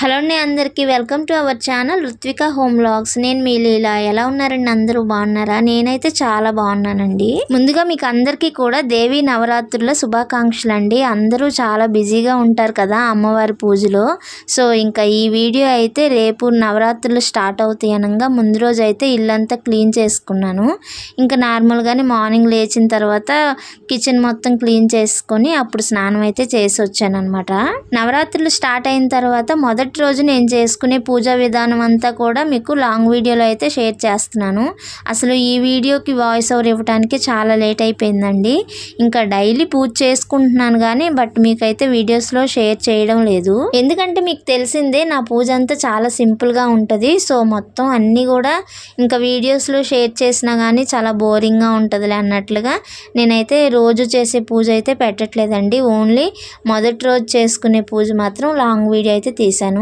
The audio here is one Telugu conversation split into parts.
హలో అండి అందరికీ welcome to our channel Ruthvika home vlogs. నేను మీ లీలా. ఎలా ఉన్నారండి అందరూ? బాగున్నారా? నేనైతే చాలా బాగున్నానండి. ముందుగా మీకు అందరికీ కూడా దేవి నవరాత్రుల శుభాకాంక్షలు అండి. అందరూ చాలా బిజీగా ఉంటారు కదా అమ్మవారి పూజలో. సో ఇంకా ఈ వీడియో అయితే రేపు నవరాత్రులు స్టార్ట్ అవుతాయి అనగా ముందు రోజు అయితే ఇల్లంతా క్లీన్ చేసుకున్నాను. ఇంకా నార్మల్గానే మార్నింగ్ లేచిన తర్వాత కిచెన్ మొత్తం క్లీన్ చేసుకొని అప్పుడు స్నానం అయితే చేసి వచ్చాను అనమాట నవరాత్రులు స్టార్ట్ అయిన తర్వాత మొదటి మొదటి రోజు నేను చేసుకునే పూజా విధానం అంతా కూడా మీకు లాంగ్ వీడియోలో అయితే షేర్ చేస్తున్నాను. అసలు ఈ వీడియోకి వాయిస్ ఓవర్ ఇవ్వడానికి చాలా లేట్ అయిపోయిందండి. ఇంకా డైలీ పూజ చేసుకుంటున్నాను కానీ బట్ మీకైతే వీడియోస్లో షేర్ చేయడం లేదు. ఎందుకంటే మీకు తెలిసిందే నా పూజ అంతా చాలా సింపుల్గా ఉంటుంది. సో మొత్తం అన్నీ కూడా ఇంకా వీడియోస్లో షేర్ చేసినా కానీ చాలా బోరింగ్గా ఉంటుందిలే అన్నట్లుగా నేనైతే రోజు చేసే పూజ అయితే పెట్టట్లేదండి. ఓన్లీ మొదటి రోజు చేసుకునే పూజ మాత్రం లాంగ్ వీడియో అయితే తీశాను.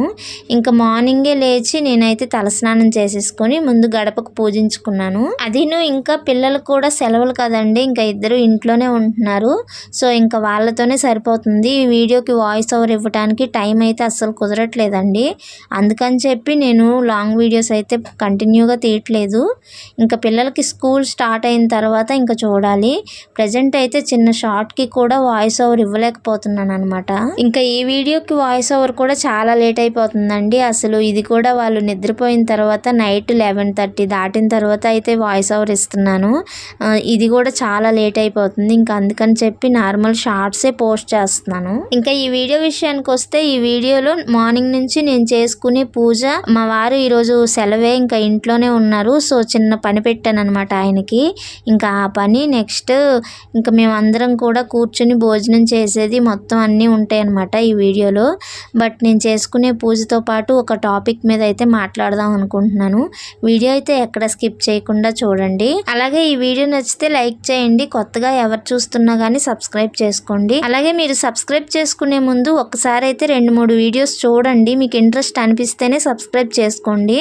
ఇంకా మార్నింగే లేచి నేనైతే తలస్నానం చేసేసుకొని ముందు గడపకు పూజించుకున్నాను. అదిను ఇంకా పిల్లలు కూడా సెలవులు కదండి ఇంకా ఇద్దరు ఇంట్లోనే ఉంటున్నారు. సో ఇంకా వాళ్ళతోనే సరిపోతుంది. ఈ వీడియోకి వాయిస్ ఓవర్ ఇవ్వడానికి టైం అయితే అస్సలు కుదరట్లేదండి. అందుకని చెప్పి నేను లాంగ్ వీడియోస్ అయితే కంటిన్యూగా తీయట్లేదు. ఇంకా పిల్లలకి స్కూల్ స్టార్ట్ అయిన తర్వాత ఇంకా చూడాలి. ప్రజెంట్ అయితే చిన్న షార్ట్కి కూడా వాయిస్ ఓవర్ ఇవ్వలేకపోతున్నాను అనమాట ఇంకా ఈ వీడియోకి వాయిస్ ఓవర్ కూడా చాలా లేట్ అయిపోతుందండి. అసలు ఇది కూడా వాళ్ళు నిద్రపోయిన తర్వాత నైట్ లెవెన్ థర్టీ దాటిన తర్వాత అయితే వాయిస్ ఓవర్ ఇస్తున్నాను. ఇది కూడా చాలా లేట్ అయిపోతుంది. ఇంకా అందుకని చెప్పి నార్మల్ షార్ట్సే పోస్ట్ చేస్తున్నాను. ఇంకా ఈ వీడియో విషయానికి వస్తే ఈ వీడియోలో మార్నింగ్ నుంచి నేను చేసుకునే పూజ మా వారు ఈరోజు సెలవే ఇంకా ఇంట్లోనే ఉన్నారు. సో చిన్న పని పెట్టాను అనమాట ఆయనకి. ఇంకా ఆ పని నెక్స్ట్ ఇంకా మేమందరం కూడా కూర్చుని భోజనం చేసేది మొత్తం అన్నీ ఉంటాయి అనమాట ఈ వీడియోలో. బట్ నేను చేసుకునే పూజతో పాటు ఒక టాపిక్ మీద అయితే మాట్లాడదాం అనుకుంటున్నాను. వీడియో అయితే ఎక్కడ స్కిప్ చేయకుండా చూడండి. అలాగే ఈ వీడియో నచ్చితే లైక్ చేయండి. కొత్తగా ఎవరు చూస్తున్నా కానీ సబ్స్క్రైబ్ చేసుకోండి. అలాగే మీరు సబ్స్క్రైబ్ చేసుకునే ముందు ఒకసారి అయితే రెండు మూడు వీడియోస్ చూడండి. మీకు ఇంట్రెస్ట్ అనిపిస్తేనే సబ్స్క్రైబ్ చేసుకోండి.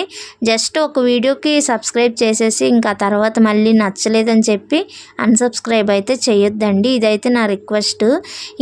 జస్ట్ ఒక వీడియోకి సబ్స్క్రైబ్ చేసేసి ఇంకా తర్వాత మళ్ళీ నచ్చలేదని చెప్పి అన్సబ్స్క్రైబ్ అయితే చేయొద్దండి. ఇదైతే నా రిక్వెస్ట్.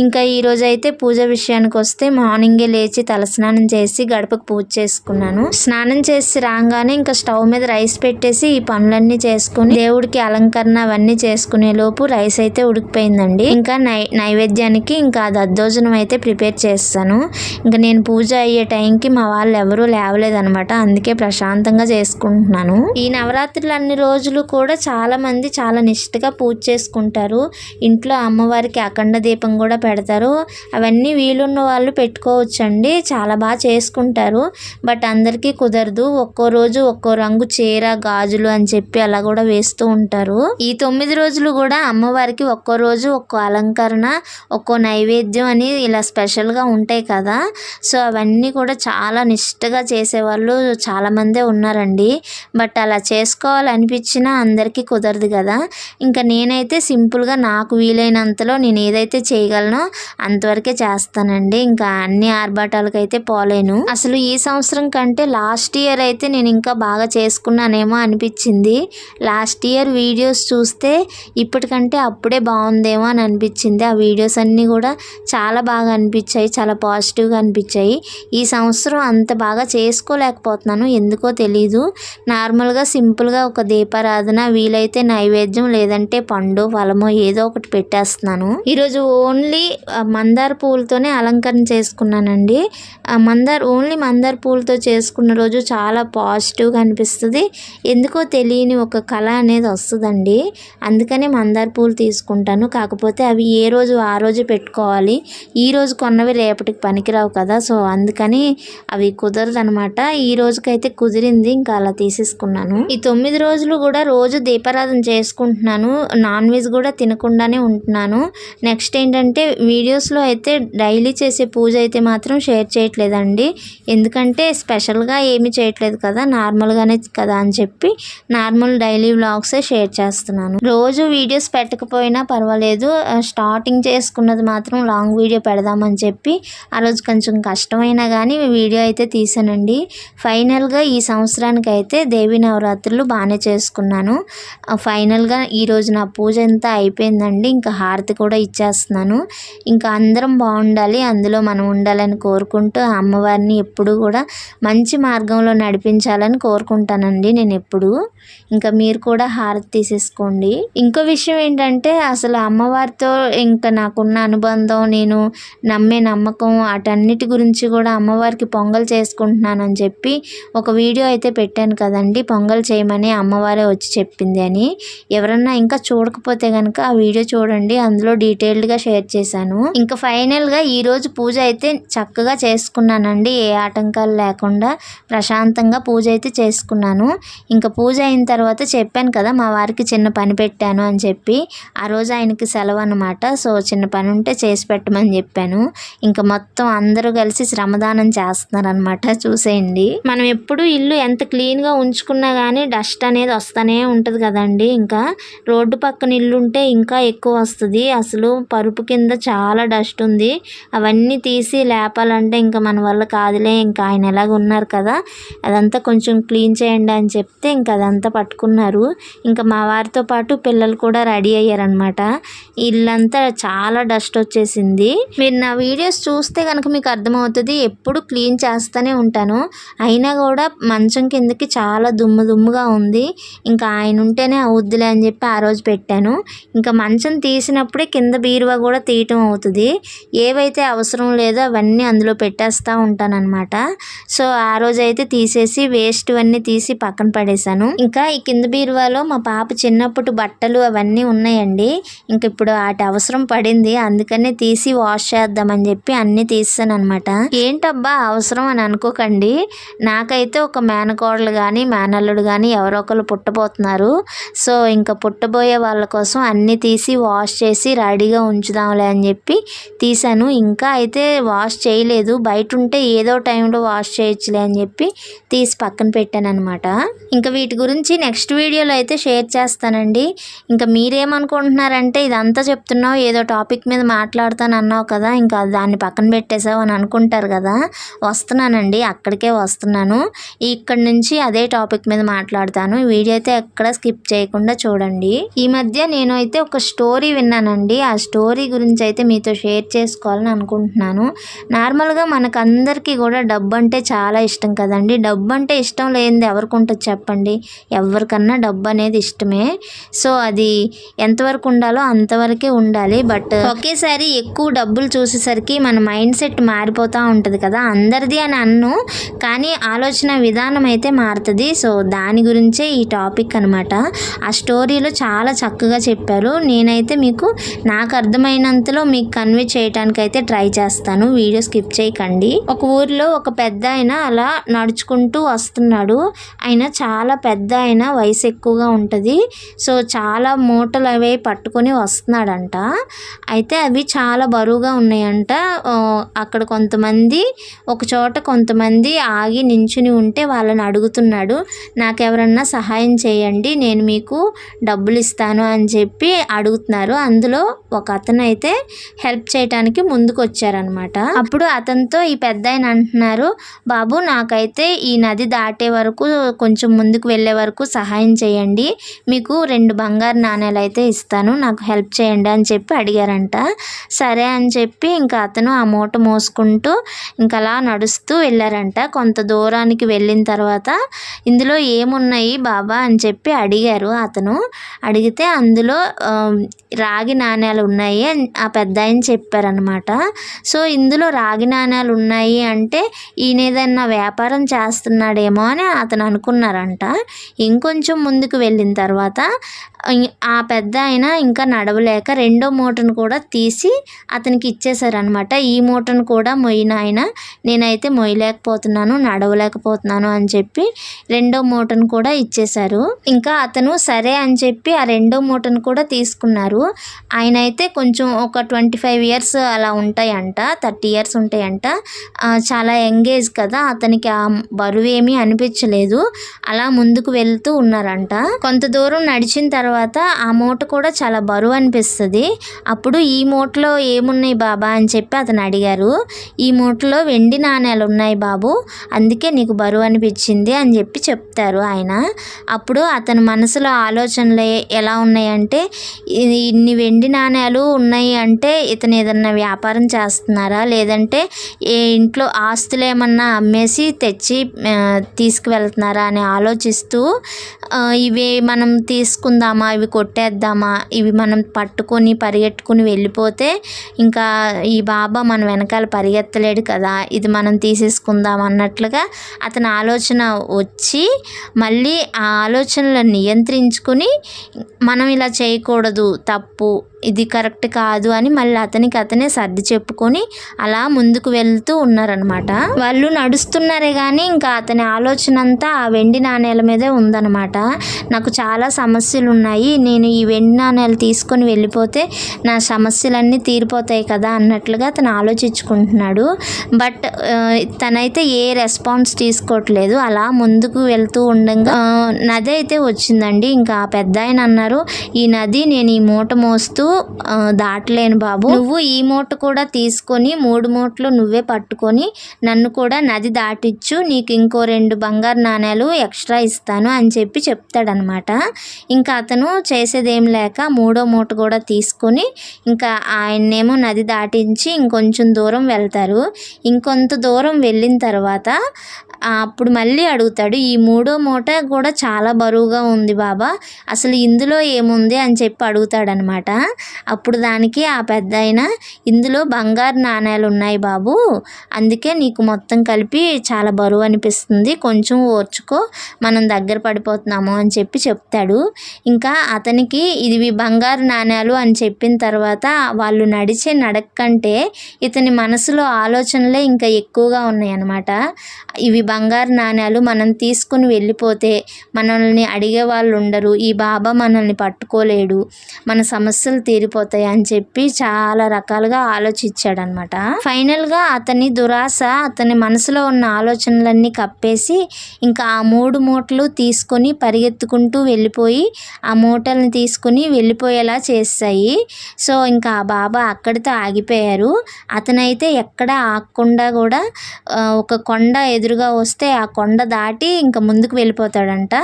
ఇంకా ఈరోజు అయితే పూజ విషయానికి వస్తే మార్నింగే లేచి తలస్నానం చేసి గడపకు పూజ చేసుకున్నాను. స్నానం చేసి రాగానే ఇంకా స్టవ్ మీద రైస్ పెట్టేసి ఈ పనులన్నీ చేసుకుని దేవుడికి అలంకరణ అవన్నీ చేసుకునే లోపు రైస్ అయితే ఉడికిపోయిందండి. ఇంకా నై నైవేద్యానికి ఇంకా దద్దోజనం అయితే ప్రిపేర్ చేస్తాను. ఇంకా నేను పూజ అయ్యే టైంకి మా వాళ్ళు ఎవరూ లేవలేదనమాట. అందుకే ప్రశాంతంగా చేసుకుంటున్నాను. ఈ నవరాత్రులు అన్ని రోజులు కూడా చాలా మంది చాలా నిష్ఠగా పూజ చేసుకుంటారు. ఇంట్లో అమ్మవారికి అఖండ దీపం కూడా పెడతారు. అవన్నీ వీలున్న వాళ్ళు పెట్టుకోవచ్చండి. చాలా బాగా చేసుకుంటారు. బట్ అందరికీ కుదరదు. ఒక్కో రోజు ఒక్కో రంగు చీర గాజులు అని చెప్పి అలా కూడా వేస్తూ ఉంటారు. ఈ తొమ్మిది రోజులు కూడా అమ్మవారికి ఒక్కో రోజు ఒక్కో అలంకరణ ఒక్కో నైవేద్యం అని ఇలా స్పెషల్గా ఉంటాయి కదా. సో అవన్నీ కూడా చాలా నిష్ఠగా చేసేవాళ్ళు చాలామందే ఉన్నారండి. బట్ అలా చేసుకోవాలనిపించినా అందరికీ కుదరదు కదా. ఇంకా నేనైతే సింపుల్గా నాకు వీలైనంతలో నేను ఏదైతే చేయగలనో అంతవరకే చేస్తానండి. ఇంకా అన్ని ఆర్భాటాలకైతే పాలైన అసలు ఈ సంవత్సరం కంటే లాస్ట్ ఇయర్ అయితే నేను ఇంకా బాగా చేసుకున్నానేమో అనిపించింది. లాస్ట్ ఇయర్ వీడియోస్ చూస్తే ఇప్పటికంటే అప్పుడే బాగుందేమో అని అనిపించింది. ఆ వీడియోస్ అన్నీ కూడా చాలా బాగా అనిపించాయి చాలా పాజిటివ్గా అనిపించాయి. ఈ సంవత్సరం అంత బాగా చేసుకోలేకపోతున్నాను ఎందుకో తెలీదు. నార్మల్గా సింపుల్గా ఒక దీపారాధన వీలైతే నైవేద్యం లేదంటే పండు ఫలమో ఏదో ఒకటి పెట్టేస్తున్నాను. ఈరోజు ఓన్లీ మందార పూలతోనే అలంకరణ చేసుకున్నానండి. ఆ మందార ఓన్లీ మందార్ పూలతో చేసుకున్న రోజు చాలా పాజిటివ్గా అనిపిస్తుంది. ఎందుకో తెలియని ఒక కళ అనేది వస్తుందండి. అందుకనే మందార పూలు తీసుకుంటాను. కాకపోతే అవి ఏ రోజు ఆ రోజు పెట్టుకోవాలి. ఈ రోజు కొన్నవి రేపటికి పనికిరావు కదా. సో అందుకని అవి కుదరదు అనమాట ఈ రోజుకైతే కుదిరింది. ఇంకా అలా తీసేసుకున్నాను. ఈ తొమ్మిది రోజులు కూడా రోజు దీపారాధన చేసుకుంటున్నాను. నాన్ వెజ్ కూడా తినకుండానే ఉంటున్నాను. నెక్స్ట్ ఏంటంటే వీడియోస్లో అయితే డైలీ చేసే పూజ అయితే మాత్రం షేర్ చేయట్లేదండి. ఎందుకంటే స్పెషల్గా ఏమీ చేయట్లేదు కదా నార్మల్గానే కదా అని చెప్పి నార్మల్ డైలీ వ్లాగ్సే షేర్ చేస్తున్నాను. రోజు వీడియోస్ పెట్టకపోయినా పర్వాలేదు. స్టార్టింగ్ చేసుకున్నది మాత్రం లాంగ్ వీడియో పెడదామని చెప్పి ఆ రోజు కొంచెం కష్టమైనా కానీ వీడియో అయితే తీసానండి. ఫైనల్గా ఈ సంవత్సరానికి అయితే దేవి నవరాత్రులు బాగానే చేసుకున్నాను. ఫైనల్గా ఈరోజు నా పూజ అంతా అయిపోయిందండి. ఇంకా హారతి కూడా ఇచ్చేస్తున్నాను. ఇంకా అందరం బాగుండాలి అందులో మనం ఉండాలని కోరుకుంటూ అమ్మ అమ్మవారిని ఎప్పుడు కూడా మంచి మార్గంలో నడిపించాలని కోరుకుంటానండి నేను ఎప్పుడు. ఇంకా మీరు కూడా హారతి తీసేసుకోండి. ఇంకో విషయం ఏంటంటే అసలు అమ్మవారితో ఇంకా నాకున్న అనుబంధం నేను నమ్మే నమ్మకం వాటన్నిటి గురించి కూడా అమ్మవారికి పొంగల్ చేసుకుంటున్నాను అని చెప్పి ఒక వీడియో అయితే పెట్టాను కదండి. పొంగల్ చేయమని అమ్మవారే వచ్చి చెప్పింది అని. ఎవరన్నా ఇంకా చూడకపోతే కనుక ఆ వీడియో చూడండి. అందులో డీటెయిల్డ్గా షేర్ చేశాను. ఇంకా ఫైనల్గా ఈరోజు పూజ అయితే చక్కగా చేసుకున్నాను అండి ఏ ఆటంకాలు లేకుండా ప్రశాంతంగా పూజ అయితే చేసుకున్నాను. ఇంకా పూజ అయిన తర్వాత చెప్పాను కదా మా వారికి చిన్న పని పెట్టాను అని చెప్పి. ఆ రోజు ఆయనకి సెలవు అనమాట సో చిన్న పని ఉంటే చేసి పెట్టమని చెప్పాను. ఇంకా మొత్తం అందరూ కలిసి శ్రమదానం చేస్తున్నారనమాట చూసేయండి. మనం ఎప్పుడు ఇల్లు ఎంత క్లీన్గా ఉంచుకున్నా కానీ డస్ట్ అనేది వస్తూనే ఉంటుంది కదండి. ఇంకా రోడ్డు పక్కన ఇల్లు ఉంటే ఇంకా ఎక్కువ వస్తుంది. అసలు పరుపు కింద చాలా డస్ట్ ఉంది. అవన్నీ తీసి లేపాలంటే ఇంకా మన వల్ల కాదులే ఇంకా ఆయన ఎలాగ ఉన్నారు కదా అదంతా కొంచెం క్లీన్ చేయండి అని చెప్తే ఇంకా అదంతా పట్టుకున్నారు. ఇంకా మా వారితో పాటు పిల్లలు కూడా రెడీ అయ్యారనమాట ఇల్లంతా చాలా డస్ట్ వచ్చేసింది. మీరు నా వీడియోస్ చూస్తే కనుక మీకు అర్థమవుతుంది ఎప్పుడు క్లీన్ చేస్తూనే ఉంటాను. అయినా కూడా మంచం కిందకి చాలా దుమ్ము దుమ్ముగా ఉంది. ఇంకా ఆయన ఉంటేనే అవుద్దిలే అని చెప్పి ఆ రోజు పెట్టాను. ఇంకా మంచం తీసినప్పుడే కింద బీరువా కూడా తీయటం అవుతుంది. ఏవైతే అవసరం లేదో అవన్నీ అందులో పెట్టేస్తూ ఉంటానన్నమాట సో ఆ రోజు అయితే తీసేసి వేస్ట్ అన్నీ తీసి పక్కన పడేశాను. ఇంకా ఈ కింద బీరువాలో మా పాప చిన్నప్పుడు బట్టలు అవన్నీ ఉన్నాయండి. ఇంక ఇప్పుడు వాటి అవసరం పడింది. అందుకనే తీసి వాష్ చేద్దామని చెప్పి అన్నీ తీసాను అనమాట ఏంటబ్బా అవసరం అని అనుకోకండి. నాకైతే ఒక మేనకోడలు కానీ మేనల్లుడు కానీ ఎవరో ఒకరు పుట్టబోతున్నారు. సో ఇంకా పుట్టబోయే వాళ్ళ కోసం అన్నీ తీసి వాష్ చేసి రెడీగా ఉంచుదాంలే అని చెప్పి తీసాను. ఇంకా అయితే వాష్ చేయలేదు. బయట ఉంటే ఏదో టైంలో వాష్ చేయొచ్చులే అని చెప్పి తీసి పక్కన పెట్టాను అనమాట ఇంకా వీటి గురించి నెక్స్ట్ వీడియోలో అయితే షేర్ చేస్తానండి. ఇంకా మీరేమనుకుంటున్నారంటే ఇదంతా చెప్తున్నావు ఏదో టాపిక్ మీద మాట్లాడతాను అన్నావు కదా ఇంకా దాన్ని పక్కన పెట్టేసావు అని అనుకుంటారు కదా. వస్తున్నానండి అక్కడికే వస్తున్నాను. ఇక్కడ నుంచి అదే టాపిక్ మీద మాట్లాడతాను. వీడియో అయితే ఎక్కడ స్కిప్ చేయకుండా చూడండి. ఈ మధ్య నేను అయితే ఒక స్టోరీ విన్నానండి. ఆ స్టోరీ గురించి అయితే మీతో షేర్ చేసుకోవాలని అనుకుంటున్నాను. నార్మల్గా మనకందరూ అందరికీ కూడా డబ్బు అంటే చాలా ఇష్టం కదండి. డబ్బు అంటే ఇష్టం లేనిది ఎవరికి ఉంటుంది చెప్పండి. ఎవరికన్నా డబ్బు అనేది ఇష్టమే. సో అది ఎంతవరకు ఉండాలో అంతవరకే ఉండాలి. బట్ ఒకేసారి ఎక్కువ డబ్బులు చూసేసరికి మన మైండ్ సెట్ మారిపోతూ ఉంటుంది కదా. అందరిది అని అన్ను కానీ ఆలోచన విధానం అయితే మారుతుంది. సో దాని గురించే ఈ టాపిక్ అనమాట ఆ స్టోరీలో చాలా చక్కగా చెప్పారు. నేనైతే మీకు నాకు అర్థమైనంతలో మీకు కన్వే చేయడానికి అయితే ట్రై చేస్తాను. వీడియో స్కిప్ చేయకండి. ఒక ఊరిలో ఒక పెద్ద ఆయన అలా నడుచుకుంటూ వస్తున్నాడు. ఆయన చాలా పెద్ద ఆయన వయసు ఎక్కువగా ఉంటుంది. సో చాలా మూటలు అవి పట్టుకొని వస్తున్నాడంట. అయితే అవి చాలా బరువుగా ఉన్నాయంట. అక్కడ కొంతమంది ఒక చోట కొంతమంది ఆగి నించుని ఉంటే వాళ్ళని అడుగుతున్నాడు. నాకెవరన్నా సహాయం చేయండి నేను మీకు డబ్బులు ఇస్తాను అని చెప్పి అడుగుతున్నారు. అందులో ఒక అతను అయితే హెల్ప్ చేయడానికి ముందుకు వచ్చారనమాట అప్పుడు అతనితో ఈ పెద్ద ఆయన అంటున్నారు. బాబు నాకైతే ఈ నది దాటే వరకు కొంచెం ముందుకు వెళ్ళే వరకు సహాయం చేయండి. మీకు రెండు బంగారు నాణేలు అయితే ఇస్తాను. నాకు హెల్ప్ చేయండి అని చెప్పి అడిగారంట. సరే అని చెప్పి ఇంకా అతను ఆ మూట మోసుకుంటూ ఇంకా అలా నడుస్తూ వెళ్ళారంట. కొంత దూరానికి వెళ్ళిన తర్వాత ఇందులో ఏమున్నాయి బాబా? అని చెప్పి అడిగారు అతను. అడిగితే అందులో రాగి నాణ్యాలు ఉన్నాయి ఆ పెద్ద ఆయన చెప్పారనమాట సో ఇందులో రాగి నాణ్యాలు ఉన్నాయి అంటే ఈయన ఏదన్నా వ్యాపారం చేస్తున్నాడేమో అని అతను అనుకున్నారంట. ఇంకొంచెం ముందుకు వెళ్ళిన తర్వాత ఆ పెద్ద ఆయన ఇంకా నడవలేక రెండో మూటను కూడా తీసి అతనికి ఇచ్చేసారనమాట ఈ మూటను కూడా మొయిన ఆయన నేనైతే మొయ్యలేకపోతున్నాను నడవలేకపోతున్నాను అని చెప్పి రెండో మూటను కూడా ఇచ్చేశారు. ఇంకా అతను సరే అని చెప్పి ఆ రెండో మూటను కూడా తీసుకున్నారు. ఆయన అయితే కొంచెం ఒక ట్వంటీ ఫైవ్ ఇయర్స్ అలా ఉంటాయంట థర్టీ ఇయర్స్ ఉంటాయంట. చాలా ఎంగేజ్ కదా. అతనికి ఆ బరువు ఏమీ అనిపించలేదు. అలా ముందుకు వెళ్తూ ఉన్నారంట. కొంత దూరం నడిచిన తర్వాత ఆ మూట కూడా చాలా బరువు అనిపిస్తుంది. అప్పుడు ఈ మూటలో ఏమున్నాయి బాబా అని చెప్పి అతను అడిగారు. ఈ మూటలో వెండి నాణేలు ఉన్నాయి బాబు. అందుకే నీకు బరువు అనిపించింది అని చెప్పి చెప్తారు ఆయన. అప్పుడు అతని మనసులో ఆలోచనలు ఎలా ఉన్నాయంటే ఇన్ని వెండి నాణ్యాలు ఉన్నాయి అంటే ఇతను ఏదన్నా వ్యాపారం చేస్తున్నారా? లేదంటే ఏ ఇంట్లో ఆస్తులు ఏమన్నా అమ్మేసి తెచ్చి తీసుకువెళ్తున్నారా అని ఆలోచిస్తూ ఇవి మనం తీసుకుందామా ఇవి కొట్టేద్దామా ఇవి మనం పట్టుకొని పరిగెట్టుకుని వెళ్ళిపోతే ఇంకా ఈ బాబా మన వెనకాల పరిగెత్తలేడు కదా ఇది మనం తీసేసుకుందాం అన్నట్లుగా అతని ఆలోచన వచ్చి మళ్ళీ ఆ ఆలోచనలను నియంత్రించుకుని మనం ఇలా చేయకూడదు తప్పు ఇది కరెక్ట్ కాదు అని మళ్ళీ అతనికి అతనే సర్ది చెప్పుకొని అలా ముందుకు వెళ్తూ ఉన్నారనమాట వాళ్ళు నడుస్తున్నారే కానీ ఇంకా అతని ఆలోచన అంతా ఆ వెండి నాణేల మీదే ఉందన్నమాట. నాకు చాలా సమస్యలు ఉన్నాయి నేను ఈ వెండి నాణేలు తీసుకొని వెళ్ళిపోతే నా సమస్యలన్నీ తీరిపోతాయి కదా అన్నట్లుగా అతను ఆలోచించుకుంటున్నాడు. బట్ తనైతే ఏ రెస్పాన్స్ తీసుకోవట్లేదు. అలా ముందుకు వెళ్తూ ఉండగా నది అయితే వచ్చిందండి. ఇంకా పెద్ద ఆయన అన్నారు ఈ నది నేను ఈ మూట మోస్తూ దాటలేను బాబు. నువ్వు ఈ మూట కూడా తీసుకొని మూడు మూటలు నువ్వే పట్టుకొని నన్ను కూడా నది దాటిచ్చు. నీకు ఇంకో రెండు బంగారు నాణేలు ఎక్స్ట్రా ఇస్తాను అని చెప్పి చెప్తాడనమాట. ఇంకా అతను చేసేదేం లేక మూడో మూట కూడా తీసుకొని ఇంకా ఆయన్నేమో నది దాటించి ఇంకొంచెం దూరం వెళ్తారు. ఇంకొంత దూరం వెళ్ళిన తర్వాత అప్పుడు మళ్ళీ అడుగుతాడు ఈ మూడో మూట కూడా చాలా బరువుగా ఉంది బాబా అసలు ఇందులో ఏముంది? అని చెప్పి అడుగుతాడనమాట. అప్పుడు దానికి ఆ పెద్ద ఇందులో బంగారు నాణేలు ఉన్నాయి బాబు అందుకే నీకు మొత్తం కలిపి చాలా బరువు అనిపిస్తుంది కొంచెం ఓర్చుకో మనం దగ్గర చేస్తున్నాము అని చెప్పి చెప్తాడు. ఇంకా అతనికి ఇది బంగారు నాణ్యాలు అని చెప్పిన తర్వాత వాళ్ళు నడిచే నడక కంటే ఇతని మనసులో ఆలోచనలే ఇంకా ఎక్కువగా ఉన్నాయన్నమాట. ఇవి బంగారు నాణ్యాలు మనం తీసుకుని వెళ్ళిపోతే మనల్ని అడిగే వాళ్ళు ఉండరు. ఈ బాబా మనల్ని పట్టుకోలేడు. మన సమస్యలు తీరిపోతాయి అని చెప్పి చాలా రకాలుగా ఆలోచించాడనమాట ఫైనల్గా అతని దురాశ అతని మనసులో ఉన్న ఆలోచనలన్నీ కప్పేసి ఇంకా ఆ మూడు మూటలు తీసుకొని పరిగెత్తుకుంటూ వెళ్ళిపోయి ఆ మూటల్ని తీసుకుని వెళ్ళిపోయేలా చేస్తాయి. సో ఇంకా ఆ బాబా అక్కడితో ఆగిపోయారు. అతనైతే ఎక్కడ ఆగకుండా కూడా ఒక కొండ ఎదురుగా వస్తే ఆ కొండ దాటి ఇంకా ముందుకు వెళ్ళిపోతాడంట.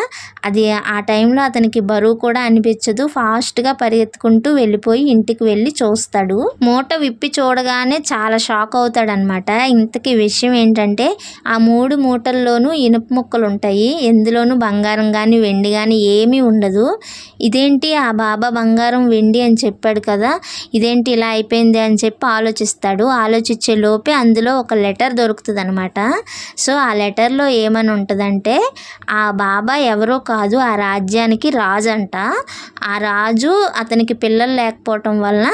అది ఆ టైంలో అతనికి బరువు కూడా అనిపించదు. ఫాస్ట్గా పరిగెత్తుకుంటూ వెళ్ళిపోయి ఇంటికి వెళ్ళి చూస్తాడు. మూట విప్పి చూడగానే చాలా షాక్ అవుతాడనమాట. ఇంతకీ విషయం ఏంటంటే ఆ మూడు మూటల్లోనూ ఇనుప ముక్కలు ఉంటాయి ఎందులోనూ బంగారం కానీ వెండి కానీ ఏమీ ఉండదు. ఇదేంటి ఆ బాబా బంగారం వెండి అని చెప్పాడు కదా ఇదేంటి ఇలా అయిపోయింది అని చెప్పి ఆలోచిస్తాడు. ఆలోచించే లోపే అందులో ఒక లెటర్ దొరుకుతుంది అనమాట సో ఆ లెటర్లో ఏమని ఉంటుందంటే ఆ బాబా ఎవరో కాదు ఆ రాజ్యానికి రాజు అంట ఆ రాజు అతనికి పిల్లలు లేకపోవటం వలన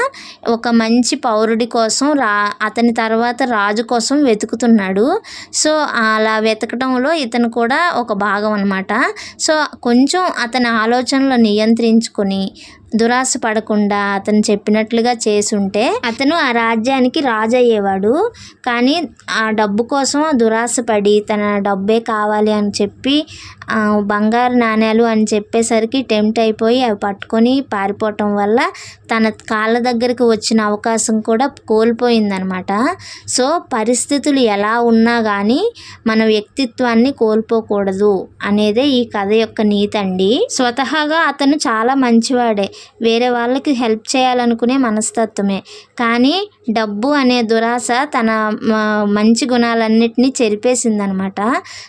ఒక మంచి పౌరుడి కోసం రా అతని తర్వాత రాజు కోసం వెతుకుతున్నాడు. సో అలా వెతకడంలో ఇతను కూడా ఒక భాగం అనమాట. సో కొంచెం అతని ఆలోచనలు నియంత్రించుకొని దురాశ పడకుండా అతను చెప్పినట్లుగా చేసుంటే అతను ఆ రాజ్యానికి రాజు అయ్యేవాడు కానీ ఆ డబ్బు కోసం దురాశ పడి తన డబ్బే కావాలి అని చెప్పి బంగారు నాణేలు అని చెప్పేసరికి టెంప్ట్ అయిపోయి అవి పట్టుకొని పారిపోవటం వల్ల తన కాళ్ళ దగ్గరికి వచ్చిన అవకాశం కూడా కోల్పోయిందనమాట. సో పరిస్థితులు ఎలా ఉన్నా కానీ మన వ్యక్తిత్వాన్ని కోల్పోకూడదు అనేదే ఈ కథ యొక్క నీతి అండి స్వతహాగా అతను చాలా మంచివాడే. వేరే వాళ్ళకి హెల్ప్ చేయాలనుకునే మనస్తత్వమే. కానీ డబ్బు అనే దురాశ తన మంచి గుణాలన్నిటినీ చెరిపేసిందనమాట.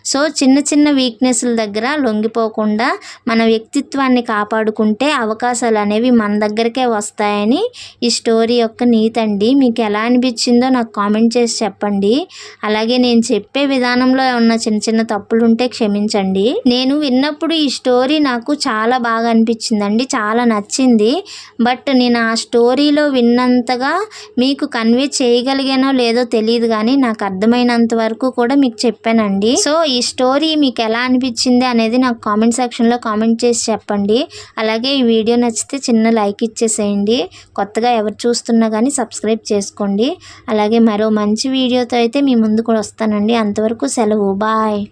సో చిన్న చిన్న వీక్నెస్ల దగ్గర లొంగిపోకుండా మన వ్యక్తిత్వాన్ని కాపాడుకుంటే అవకాశాలు అనేవి మన దగ్గరికే వస్తాయని ఈ స్టోరీ యొక్క నీతండి మీకు ఎలా అనిపించిందో నాకు కామెంట్ చేసి చెప్పండి. అలాగే నేను చెప్పే విధానంలో ఉన్న చిన్న చిన్న తప్పులు ఉంటే క్షమించండి. నేను విన్నప్పుడు ఈ స్టోరీ నాకు చాలా బాగా అనిపించిందండి చాలా నచ్చింది. బట్ నేను ఆ స్టోరీలో విన్నంతగా మీకు కన్వే చేయగలిగానో లేదో తెలియదు కానీ నాకు అర్థమైనంత వరకు కూడా మీకు చెప్పానండి. సో ఈ స్టోరీ మీకు ఎలా అనిపించింది అనేది నాకు కామెంట్ సెక్షన్లో కామెంట్ చేసి చెప్పండి. అలాగే ఈ వీడియో నచ్చితే చిన్న లైక్ ఇచ్చేసేయండి. కొత్తగా ఎవరు చూస్తున్నా కానీ సబ్స్క్రైబ్ చేసుకోండి. అలాగే మరో మంచి వీడియోతో అయితే మీ ముందుకు వస్తానండి. అంతవరకు సెలవు. బాయ్